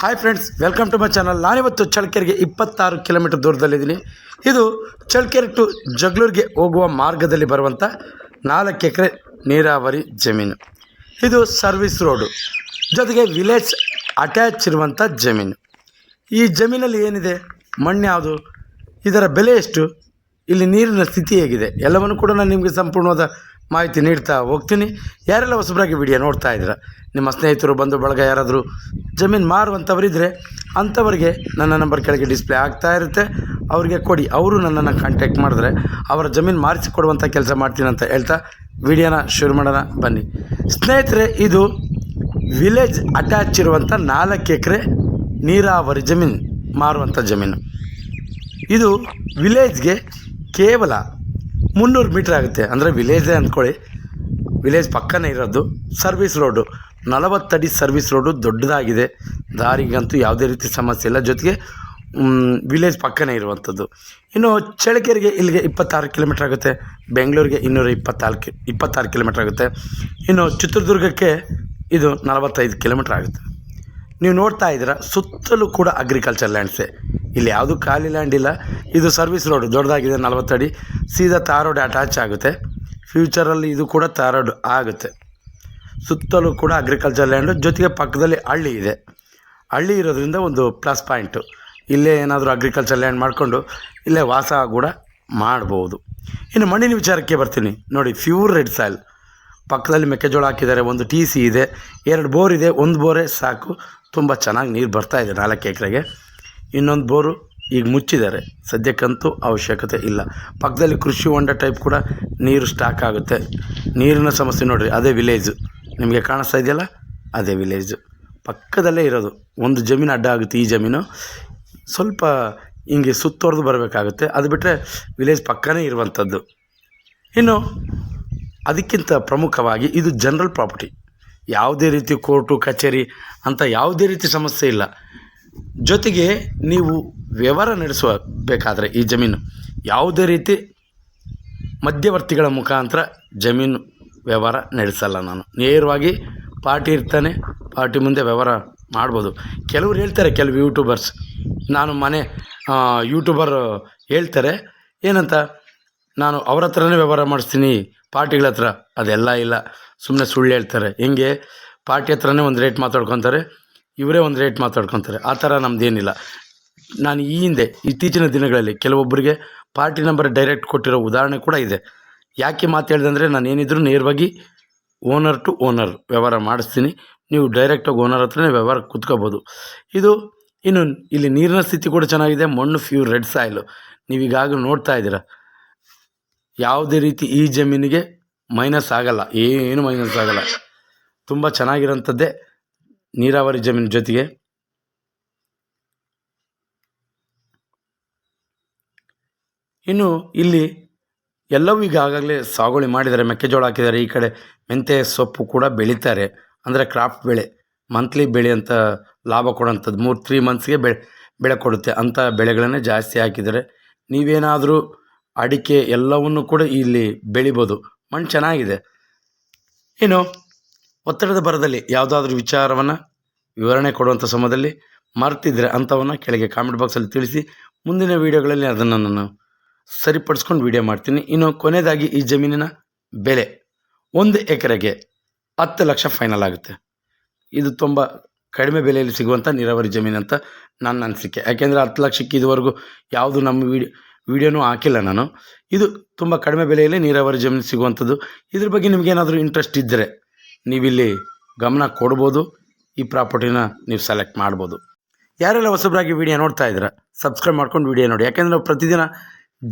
Hi friends welcome to my channel ನಾನಿವತ್ತು ಚಳ್ಕೆರೆಗೆ ಇಪ್ಪತ್ತಾರು ಕಿಲೋಮೀಟರ್ ದೂರದಲ್ಲಿದ್ದೀನಿ. ಇದು ಚಳ್ಕೆರೆ ಟು ಜಗಳೂರಿಗೆ ಹೋಗುವ ಮಾರ್ಗದಲ್ಲಿ ಬರುವಂಥ ನಾಲ್ಕು ಎಕರೆ ನೀರಾವರಿ ಜಮೀನು. ಇದು ಸರ್ವಿಸ್ ರೋಡು ಜೊತೆಗೆ ವಿಲೇಜ್ ಅಟ್ಯಾಚ್ ಇರುವಂಥ ಜಮೀನು. ಈ ಜಮೀನಲ್ಲಿ ಏನಿದೆ? ಮಣ್ಣು ಯಾವುದು? ಇದರ ಬೆಲೆ ಎಷ್ಟು? ಇಲ್ಲಿ ನೀರಿನ ಸ್ಥಿತಿ ಹೇಗಿದೆ? ಎಲ್ಲವನ್ನು ಕೂಡ ನಾನು ನಿಮಗೆ ಸಂಪೂರ್ಣವಾದ ಮಾಹಿತಿ ನೀಡ್ತಾ ಹೋಗ್ತೀನಿ. ಯಾರೆಲ್ಲ ಹೊಸಬ್ರಾಗಿ ವಿಡಿಯೋ ನೋಡ್ತಾ ಇದ್ದೀರ? ನಿಮ್ಮ ಸ್ನೇಹಿತರು ಬಂಧು ಬಳಗ ಯಾರಾದರೂ ಜಮೀನು ಮಾರುವಂಥವರಿದ್ದರೆ ಅಂಥವರಿಗೆ ನನ್ನ ನಂಬರ್ ಕೆಳಗೆ ಡಿಸ್ಪ್ಲೇ ಆಗ್ತಾ ಇರುತ್ತೆ. ಅವರಿಗೆ ಕೊಡಿ. ಅವರು ನನ್ನನ್ನು ಕಾಂಟ್ಯಾಕ್ಟ್ ಮಾಡಿದ್ರೆ ಅವರ ಜಮೀನು ಮಾರಿಸಿ ಕೊಡುವಂಥ ಕೆಲಸ ಮಾಡ್ತೀನಿ ಅಂತ ಹೇಳ್ತಾ ವಿಡಿಯೋನ ಶುರು ಮಾಡೋಣ. ಬನ್ನಿ. ಸ್ನೇಹಿತರೆ, ಇದು ವಿಲೇಜ್ ಅಟ್ಯಾಚ್ ಇರುವಂಥ ನಾಲ್ಕು ಎಕರೆ ನೀರಾವರಿ ಜಮೀನು, ಮಾರುವಂಥ ಜಮೀನು. ಇದು ವಿಲೇಜ್ಗೆ ಕೇವಲ ಮುನ್ನೂರು ಮೀಟ್ರ್ ಆಗುತ್ತೆ. ಅಂದರೆ ವಿಲೇಜೇ ಅಂದ್ಕೊಳ್ಳಿ. ವಿಲೇಜ್ ಪಕ್ಕನೇ ಇರೋದು ಸರ್ವಿಸ್ ರೋಡು. ನಲವತ್ತಡಿ ಸರ್ವಿಸ್ ರೋಡು ದೊಡ್ಡದಾಗಿದೆ. ದಾರಿಗಂತೂ ಯಾವುದೇ ರೀತಿ ಸಮಸ್ಯೆ ಇಲ್ಲ. ಜೊತೆಗೆ ವಿಲೇಜ್ ಪಕ್ಕನೇ ಇರುವಂಥದ್ದು. ಇನ್ನು ಚಳ್ಳಕೆರೆಗೆ ಇಲ್ಲಿಗೆ ಇಪ್ಪತ್ತಾರು ಕಿಲೋಮೀಟ್ರ್ ಆಗುತ್ತೆ. ಬೆಂಗಳೂರಿಗೆ ಇನ್ನೂರ ಇಪ್ಪತ್ನಾಲ್ಕು ಇಪ್ಪತ್ತಾರು ಕಿಲೋಮೀಟ್ರ್ ಆಗುತ್ತೆ. ಇನ್ನು ಚಿತ್ರದುರ್ಗಕ್ಕೆ ಇದು ನಲವತ್ತೈದು ಕಿಲೋಮೀಟ್ರ್ ಆಗುತ್ತೆ. ನೀವು ನೋಡ್ತಾ ಇದ್ದೀರಾ, ಸುತ್ತಲೂ ಕೂಡ ಅಗ್ರಿಕಲ್ಚರ್ ಲ್ಯಾಂಡ್ಸೇ ಇಲ್ಲಿ ಯಾವುದು ಖಾಲಿ ಲ್ಯಾಂಡ್ ಇಲ್ಲ. ಇದು ಸರ್ವಿಸ್ ರೋಡ್ ದೊಡ್ಡದಾಗಿದೆ ನಲವತ್ತಡಿ ಸೀದಾ ತಾರ್ ರೋಡ್ ಅಟ್ಯಾಚ್ ಆಗುತ್ತೆ. ಫ್ಯೂಚರಲ್ಲಿ ಇದು ಕೂಡ ತಾರ್ ರೋಡ್ ಆಗುತ್ತೆ. ಸುತ್ತಲೂ ಕೂಡ ಅಗ್ರಿಕಲ್ಚರ್ ಲ್ಯಾಂಡು ಜೊತೆಗೆ ಪಕ್ಕದಲ್ಲಿ ಹಳ್ಳಿ ಇದೆ. ಹಳ್ಳಿ ಇರೋದ್ರಿಂದ ಒಂದು ಪ್ಲಸ್ ಪಾಯಿಂಟು ಇಲ್ಲೇ ಏನಾದರೂ ಅಗ್ರಿಕಲ್ಚರ್ ಲ್ಯಾಂಡ್ ಮಾಡಿಕೊಂಡು ಇಲ್ಲೇ ವಾಸ ಕೂಡ ಮಾಡ್ಬೋದು. ಇನ್ನು ಮಣ್ಣಿನ ವಿಚಾರಕ್ಕೆ ಬರ್ತೀನಿ. ನೋಡಿ ಪ್ಯೂರ್ ರೆಡ್ ಸಾಯಿಲ್ ಪಕ್ಕದಲ್ಲಿ ಮೆಕ್ಕೆಜೋಳ ಹಾಕಿದ್ದಾರೆ, ಒಂದು ಟಿ ಸಿ ಇದೆ, ಎರಡು ಬೋರ್ ಇದೆ, ಒಂದು ಬೋರೇ ಸಾಕು. ತುಂಬ ಚೆನ್ನಾಗಿ ನೀರು ಬರ್ತಾ ಇದೆ ನಾಲ್ಕು ಎಕರೆಗೆ. ಇನ್ನೊಂದು ಬೋರು ಈಗ ಮುಚ್ಚಿದ್ದಾರೆ. ಸದ್ಯಕ್ಕಂತೂ ಅವಶ್ಯಕತೆ ಇಲ್ಲ. ಪಕ್ಕದಲ್ಲಿ ಕೃಷಿ ಹೊಂಡ ಟೈಪ್ ಕೂಡ ನೀರು ಸ್ಟಾಕ್ ಆಗುತ್ತೆ. ನೀರಿನ ಸಮಸ್ಯೆ ನೋಡಿರಿ, ಅದೇ ವಿಲೇಜು. ನಿಮಗೆ ಕಾಣಿಸ್ತಾ ಇದೆಯಲ್ಲ? ಅದೇ ವಿಲೇಜು. ಪಕ್ಕದಲ್ಲೇ ಇರೋದು. ಒಂದು ಜಮೀನು ಅಡ್ಡ ಆಗುತ್ತೆ ಈ ಜಮೀನು. ಸ್ವಲ್ಪ ಹಿಂಗೆ ಸುತ್ತೋರೆದು ಬರಬೇಕಾಗುತ್ತೆ. ಅದು ಬಿಟ್ಟರೆ ವಿಲೇಜ್ ಪಕ್ಕನೇ ಇರುವಂಥದ್ದು. ಇನ್ನು ಅದಕ್ಕಿಂತ ಪ್ರಮುಖವಾಗಿ ಇದು ಜನರಲ್ ಪ್ರಾಪರ್ಟಿ. ಯಾವುದೇ ರೀತಿ ಕೋರ್ಟು, ಕಚೇರಿ ಅಂತ ಯಾವುದೇ ರೀತಿ ಸಮಸ್ಯೆ ಇಲ್ಲ. ಜೊತೆಗೆ ನೀವು ವ್ಯವಹಾರ ನಡೆಸುವ ಬೇಕಾದರೆ ಈ ಜಮೀನು, ಯಾವುದೇ ರೀತಿ ಮಧ್ಯವರ್ತಿಗಳ ಮುಖಾಂತರ ಜಮೀನು ವ್ಯವಹಾರ ನಡೆಸಲ್ಲ ನಾನು. ನೇರವಾಗಿ ಪಾರ್ಟಿ ಇರ್ತಾನೆ, ಪಾರ್ಟಿ ಮುಂದೆ ವ್ಯವಹಾರ ಮಾಡ್ಬೋದು. ಕೆಲವ್ರು ಹೇಳ್ತಾರೆ, ಕೆಲವು ಯೂಟ್ಯೂಬರ್ಸ್ ನಾನು ಮನೆ ಯೂಟ್ಯೂಬರ್ ಹೇಳ್ತಾರೆ, ಏನಂತ, ನಾನು ಅವ್ರ ಹತ್ರನೇ ವ್ಯವಹಾರ ಮಾಡಿಸ್ತೀನಿ, ಪಾರ್ಟಿಗಳ ಹತ್ರ. ಅದೆಲ್ಲ ಇಲ್ಲ. ಸುಮ್ಮನೆ ಸುಳ್ಳು ಹೇಳ್ತಾರೆ. ಹೆಂಗೆ? ಪಾರ್ಟಿ ಹತ್ರನೇ ಒಂದು ರೇಟ್ ಮಾತಾಡ್ಕೊತಾರೆ. ಇವರೇ ಒಂದು ರೇಟ್ ಮಾತಾಡ್ಕೊತಾರೆ. ಆ ಥರ ನಮ್ಮದೇನಿಲ್ಲ ನಾನು ಈ ಹಿಂದೆ, ಇತ್ತೀಚಿನ ದಿನಗಳಲ್ಲಿ ಕೆಲವೊಬ್ಬರಿಗೆ ಪಾರ್ಟಿ ನಂಬರ್ ಡೈರೆಕ್ಟ್ ಕೊಟ್ಟಿರೋ ಉದಾಹರಣೆ ಕೂಡ ಇದೆ. ಯಾಕೆ ಮಾತು ಹೇಳಿದೆ ಅಂದರೆ ನಾನು ಏನಿದ್ರು ನೇರವಾಗಿ ಓನರ್ ಟು ಓನರ್ ವ್ಯವಹಾರ ಮಾಡಿಸ್ತೀನಿ. ನೀವು ಡೈರೆಕ್ಟಾಗಿ ಓನರ್ ಹತ್ರನೇ ವ್ಯವಹಾರ ಕೂತ್ಕೋಬೋದು. ಇದು ಇನ್ನು ಇಲ್ಲಿ ನೀರಿನ ಸ್ಥಿತಿ ಕೂಡ ಚೆನ್ನಾಗಿದೆ. ಮಣ್ಣು ಫ್ಯೂರ್ ರೆಡ್ ಸಾಯಿಲು ನೀವೀಗಾಗಲೂ ನೋಡ್ತಾ ಇದ್ದೀರಾ. ಯಾವುದೇ ರೀತಿ ಈ ಜಮೀನಿಗೆ ಮೈನಸ್ ಆಗಲ್ಲ. ಏನು ಮೈನಸ್ ಆಗಲ್ಲ. ತುಂಬ ಚೆನ್ನಾಗಿರೋಂಥದ್ದೇ. ನೀರಾವರಿ ಜಮೀನು ಜೊತೆಗೆ ಇನ್ನು ಇಲ್ಲಿ ಎಲ್ಲವೂ ಈಗಾಗಲೇ ಸಾಗುವಳಿ ಮಾಡಿದ್ದಾರೆ, ಮೆಕ್ಕೆಜೋಳ ಹಾಕಿದ್ದಾರೆ, ಈ ಕಡೆ ಮೆಂತ್ಯ ಸೊಪ್ಪು ಕೂಡ ಬೆಳೀತಾರೆ. ಅಂದರೆ ಕ್ರಾಫ್ಟ್ ಬೆಳೆ ಮಂತ್ಲಿ ಬೆಳೆ ಅಂತ ಲಾಭ ಕೊಡೋಂಥದ್ದು, ಮೂರು ತ್ರೀ ಮಂತ್ಸ್ಗೆ ಬೆಳೆ ಬೆಳೆ ಕೊಡುತ್ತೆ. ಅಂಥ ಬೆಳೆಗಳನ್ನೇ ಜಾಸ್ತಿ ಹಾಕಿದ್ದಾರೆ. ನೀವೇನಾದರೂ ಅಡಿಕೆ ಎಲ್ಲವನ್ನು ಕೂಡ ಇಲ್ಲಿ ಬೆಳಿಬೋದು. ಮಣ್ಣು ಚೆನ್ನಾಗಿದೆ. ಇನ್ನು ಒತ್ತಡದ ಬರದಲ್ಲಿ ಯಾವುದಾದ್ರೂ ವಿಚಾರವನ್ನು ವಿವರಣೆ ಕೊಡುವಂಥ ಸಮಯದಲ್ಲಿ ಮರ್ತಿದ್ರೆ ಅಂಥವನ್ನು ಕೆಳಗೆ ಕಾಮೆಂಟ್ ಬಾಕ್ಸಲ್ಲಿ ತಿಳಿಸಿ. ಮುಂದಿನ ವೀಡಿಯೋಗಳಲ್ಲಿ ಅದನ್ನು ನಾನು ಸರಿಪಡಿಸ್ಕೊಂಡು ವೀಡಿಯೋ ಮಾಡ್ತೀನಿ. ಇನ್ನು ಕೊನೆಯದಾಗಿ ಈ ಜಮೀನಿನ ಬೆಲೆ. ಒಂದು ಎಕರೆಗೆ ಹತ್ತು ಲಕ್ಷ ಫೈನಲ್ ಆಗುತ್ತೆ. ಇದು ತುಂಬ ಕಡಿಮೆ ಬೆಲೆಯಲ್ಲಿ ಸಿಗುವಂಥ ನೀರಾವರಿ ಜಮೀನು ಅಂತ ನನ್ನ ಅನಿಸಿಕೆ. ಯಾಕೆಂದರೆ ಹತ್ತು ಲಕ್ಷಕ್ಕೆ ಇದುವರೆಗೂ ಯಾವುದು ನಮ್ಮ ವೀಡಿಯೋ ವೀಡಿಯೋನೂ ಹಾಕಿಲ್ಲ ನಾನು. ಇದು ತುಂಬ ಕಡಿಮೆ ಬೆಲೆಯಲ್ಲಿ ನೀರಾವರಿ ಜಮೀನು ಸಿಗುವಂಥದ್ದು ಇದ್ರ ಬಗ್ಗೆ ನಿಮಗೇನಾದರೂ ಇಂಟ್ರೆಸ್ಟ್ ಇದ್ದರೆ ನೀವಿಲ್ಲಿ ಗಮನ ಕೊಡ್ಬೋದು, ಈ ಪ್ರಾಪರ್ಟಿನ ನೀವು ಸೆಲೆಕ್ಟ್ ಮಾಡ್ಬೋದು. ಯಾರೆಲ್ಲ ಹೊಸಬರಾಗಿ ವೀಡಿಯೋ ನೋಡ್ತಾ ಇದ್ದೀರಾ, ಸಬ್ಸ್ಕ್ರೈಬ್ ಮಾಡ್ಕೊಂಡು ವೀಡಿಯೋ ನೋಡಿ. ಯಾಕೆಂದರೆ ನಾವು ಪ್ರತಿದಿನ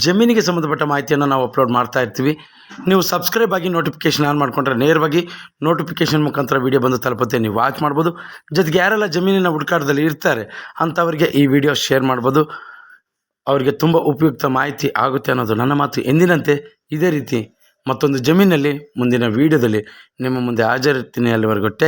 ಜಮೀನಿಗೆ ಸಂಬಂಧಪಟ್ಟ ಮಾಹಿತಿಯನ್ನು ನಾವು ಅಪ್ಲೋಡ್ ಮಾಡ್ತಾ ಇರ್ತೀವಿ. ನೀವು ಸಬ್ಸ್ಕ್ರೈಬ್ ಆಗಿ ನೋಟಿಫಿಕೇಷನ್ ಆನ್ ಮಾಡಿಕೊಂಡ್ರೆ ನೇರವಾಗಿ ನೋಟಿಫಿಕೇಷನ್ ಮುಖಾಂತರ ವಿಡಿಯೋ ಬಂದು ತಲುಪುತ್ತೆ, ನೀವು ವಾಚ್ ಮಾಡ್ಬೋದು. ಜೊತೆಗೆ ಯಾರೆಲ್ಲ ಜಮೀನಿನ ಹುಡುಕಾಟದಲ್ಲಿ ಇರ್ತಾರೆ, ಅಂಥವರಿಗೆ ಈ ವಿಡಿಯೋ ಶೇರ್ ಮಾಡ್ಬೋದು. ಅವರಿಗೆ ತುಂಬ ಉಪಯುಕ್ತ ಮಾಹಿತಿ ಆಗುತ್ತೆ ಅನ್ನೋದು ನನ್ನ ಮಾತು ಎಂದಿನಂತೆ, ಇದೇ ರೀತಿ ಮತ್ತೊಂದು ಜಮೀನಲ್ಲಿ ಮುಂದಿನ ವೀಡಿಯೋದಲ್ಲಿ ನಿಮ್ಮ ಮುಂದೆ ಹಾಜರಿರ್ತೀನಿ ಅಲ್ಲಿವರೆಗೂ. ಟೇಕ್